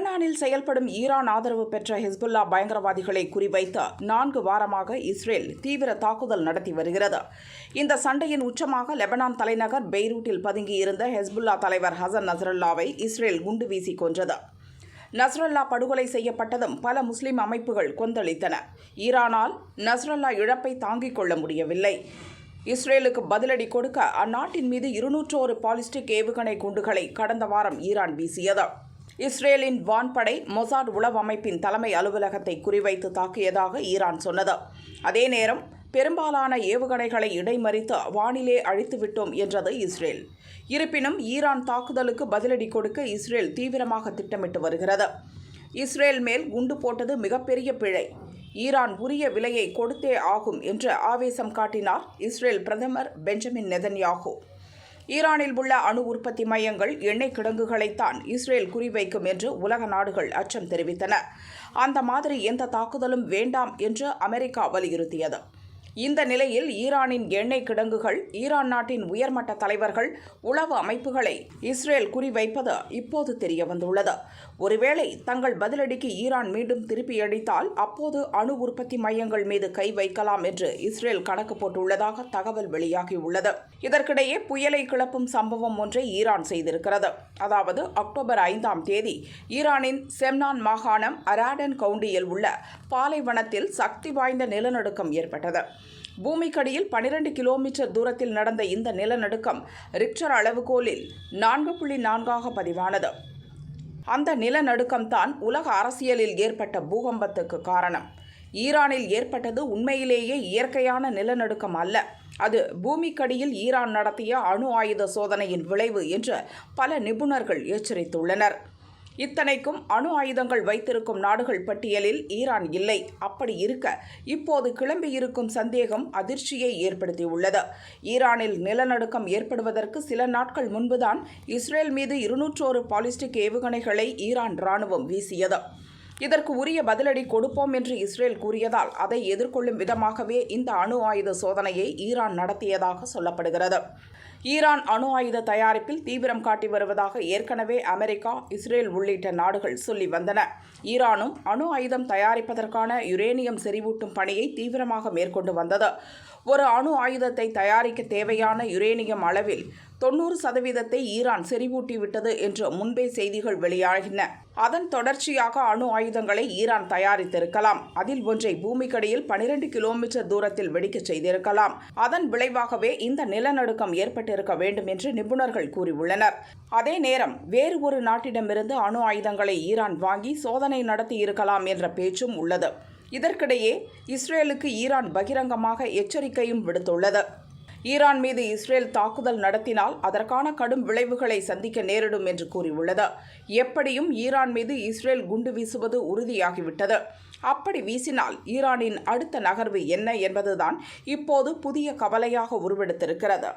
லெபனானில் செயல்படும் ஈரான் ஆதரவு பெற்ற ஹிஸ்புல்லா பயங்கரவாதிகளை குறிவைத்து நான்கு வாரமாக இஸ்ரேல் தீவிர தாக்குதல் நடத்தி வருகிறது. இந்த சண்டையின் உச்சமாக லெபனான் தலைநகர் பெய்ரூட்டில் பதுங்கியிருந்த ஹெஸ்புல்லா தலைவர் ஹசன் நஸ்ரல்லாவை இஸ்ரேல் குண்டு வீசி கொன்றது. நஸ்ரல்லா படுகொலை செய்யப்பட்டதும் பல முஸ்லிம் அமைப்புகள் கொந்தளித்தன. ஈரானால் நஸ்ரல்லா இழப்பை தாங்கிக் கொள்ள முடியவில்லை. இஸ்ரேலுக்கு பதிலடி கொடுக்க அந்நாட்டின் மீது இருநூற்றோரு பாலிஸ்டிக் ஏவுகணை குண்டுகளை கடந்த வாரம் ஈரான் வீசியது. இஸ்ரேலின் வான்படை மொசாட் உளவு அமைப்பின் தலைமை அலுவலகத்தை குறிவைத்து தாக்கியதாக ஈரான் சொன்னது. அதே நேரம் பெரும்பாலான ஏவுகணைகளை இடைமறித்து வானிலே அழித்துவிட்டோம் என்றது இஸ்ரேல். இருப்பினும் ஈரான் தாக்குதலுக்கு பதிலடி கொடுக்க இஸ்ரேல் தீவிரமாக திட்டமிட்டு வருகிறது. இஸ்ரேல் மேல் குண்டு போட்டது மிகப்பெரிய பிழை. ஈரான் உரிய விலையை கொடுத்தே ஆகும் என்று ஆவேசம் காட்டினார் இஸ்ரேல் பிரதமர் பெஞ்சமின் நெதன்யாகு ஈரானில் உள்ள அணு உற்பத்தி மையங்கள் எண்ணெய் கிடங்குகளைத்தான் இஸ்ரேல் குறிவைக்கும் என்று உலக நாடுகள் அச்சம் தெரிவித்தன. அந்த மாதிரி எந்த தாக்குதலும் வேண்டாம் என்று அமெரிக்கா வலியுறுத்தியது. இந்த நிலையில் ஈரானின் எண்ணெய் கிடங்குகள் ஈரான் நாட்டின் உயர்மட்ட தலைவர்கள் உளவு அமைப்புகளை இஸ்ரேல் குறிவைப்பது இப்போது தெரிய வந்துள்ளது ஒருவேளை தங்கள் பதிலடிக்கு ஈரான் மீண்டும் திருப்பியடித்தால் அப்போது அணு உற்பத்தி மையங்கள் மீது கை வைக்கலாம் என்று இஸ்ரேல் கணக்கு போட்டுள்ளதாக தகவல் வெளியாகியுள்ளது. இதற்கிடையே புயலை கிளப்பும் சம்பவம் ஒன்றை ஈரான் செய்திருக்கிறது. அதாவது அக்டோபர் ஐந்தாம் தேதி ஈரானின் செம்னான் மாகாணம் அராடன் கவுண்டியில் உள்ள பாலைவனத்தில் சக்தி வாய்ந்த நிலநடுக்கம் ஏற்பட்டது. பூமிக்கடியில் பனிரெண்டு கிலோமீட்டர் தூரத்தில் நடந்த இந்த நிலநடுக்கம் ரிக்டர் அளவுகோலில் நான்கு புள்ளி நான்காக பதிவானது. அந்த நிலநடுக்கம்தான் உலக அரசியலில் ஏற்பட்ட பூகம்பத்துக்கு காரணம். ஈரானில் ஏற்பட்டது உண்மையிலேயே இயற்கையான நிலநடுக்கம் அல்ல. அது பூமிக்கடியில் ஈரான் நடத்திய அணு ஆயுத சோதனையின் விளைவு என்று பல நிபுணர்கள் எச்சரித்துள்ளனர். இத்தனைக்கும் அணு ஆயுதங்கள் வைத்திருக்கும் நாடுகள் பட்டியலில் ஈரான் இல்லை. அப்படி இருக்க இப்போது கிளம்பியிருக்கும் சந்தேகம் அதிர்ச்சியை ஏற்படுத்தியுள்ளது. ஈரானில் நிலநடுக்கம் ஏற்படுவதற்கு சில நாட்கள் முன்புதான் இஸ்ரேல் மீது இருநூற்றோரு பாலிஸ்டிக் ஏவுகணைகளை ஈரான் ராணுவம் வீசியது. இதற்கு உரிய பதிலடி கொடுப்போம் என்று இஸ்ரேல் கூறியதால் அதை எதிர்கொள்ளும் விதமாகவே இந்த அணு ஆயுத சோதனையை ஈரான் நடத்தியதாக சொல்லப்படுகிறது. ஈரான் அணு ஆயுத தயாரிப்பில் தீவிரம் காட்டி வருவதாக ஏற்கனவே அமெரிக்கா இஸ்ரேல் உள்ளிட்ட நாடுகள் சொல்லி வந்தன. ஈரானும் அணு ஆயுதம் தயாரிப்பதற்கான யுரேனியம் செறிவூட்டும் பணியை தீவிரமாக மேற்கொண்டு வந்தது. ஒரு அணு ஆயுதத்தை தயாரிக்க தேவையான யுரேனியம் அளவில் தொண்ணூறு சதவீதத்தை ஈரான் செறிவூட்டிவிட்டது என்று முன்பே செய்திகள் வெளியாகின. அதன் தொடர்ச்சியாக அணு ஆயுதங்களை ஈரான் தயாரித்திருக்கலாம். அதில் ஒன்றை பூமிக்கடியில் பனிரெண்டு கிலோமீட்டர் தூரத்தில் வெடிக்கச் செய்திருக்கலாம். அதன் விளைவாகவே இந்த நிலநடுக்கம் ஏற்பட்டிருக்க வேண்டும் என்று நிபுணர்கள் கூறியுள்ளனர். அதே நேரம் வேறு ஒரு நாட்டிடமிருந்து அணு ஆயுதங்களை ஈரான் வாங்கி சோதனை நடத்தி இருக்கலாம் என்ற பேச்சும் உள்ளது. இதற்கிடையே இஸ்ரேலுக்கு ஈரான் பகிரங்கமாக எச்சரிக்கையும் விடுத்துள்ளது. ஈரான் மீது இஸ்ரேல் தாக்குதல் நடத்தினால் அதற்கான கடும் விளைவுகளை சந்திக்க நேரிடும் என்று கூறியுள்ளது. எப்படியும் ஈரான் மீது இஸ்ரேல் குண்டு வீசுவது உறுதியாகிவிட்டது. அப்படி வீசினால் ஈரானின் அடுத்த நகர்வு என்ன என்பதுதான் இப்போது புதிய கவலையாக உருவெடுத்திருக்கிறது.